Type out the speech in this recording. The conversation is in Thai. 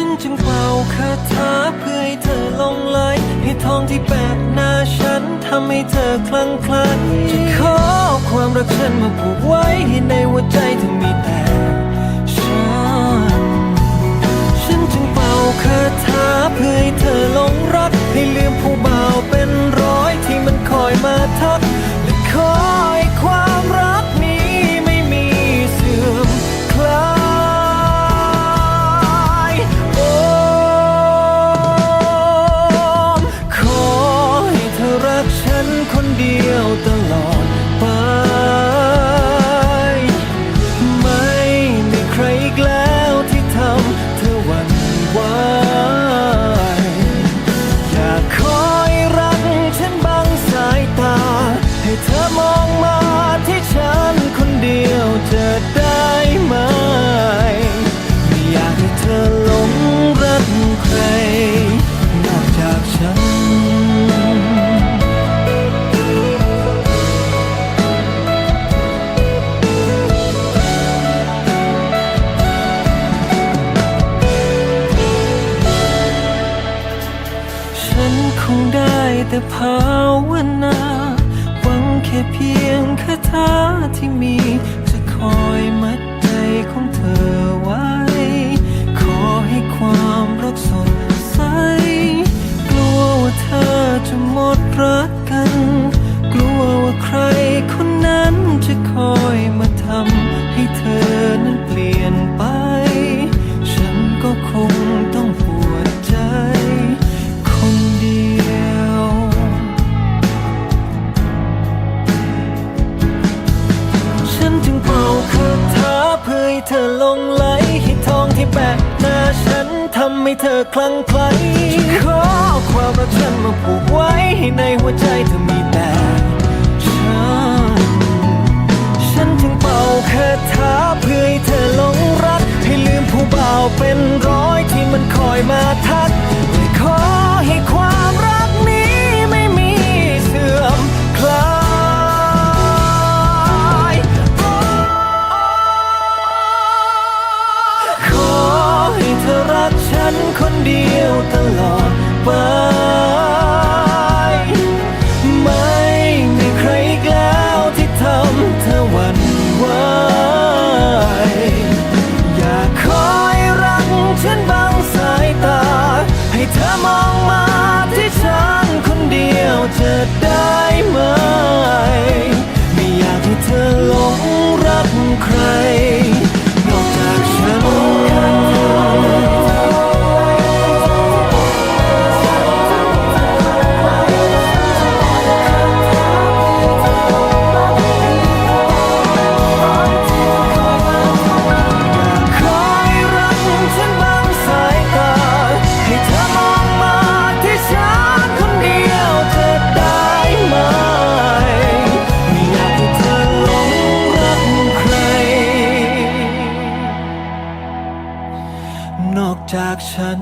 ฉันจึงเป่าคาถาเพื่อให้เธอลงไหลให้ทองที่แปดหน้าฉันทำให้เธอคลั่งคล้จะขอความรักฉันมาผูกไว้ในหัวใจ ได้แต่ภาวนา หวังแค่เพียงคาถาที่มีจะคอย เธอลงไหลหิทองที่แบกหน้าฉันทำให้เธอคลั่งไคล้ขอความรักฉันมาผูกไว้ให้ในหัวใจเธอมีแต่ฉัน ฉันจึงเป่าคาถาเพื่อให้เธอลงรัก ให้ลืมผู้บ่าวเป็นร้อยที่มันคอยมาทักขอให้ความ คนเดียวตลอดไป นอกจากฉัน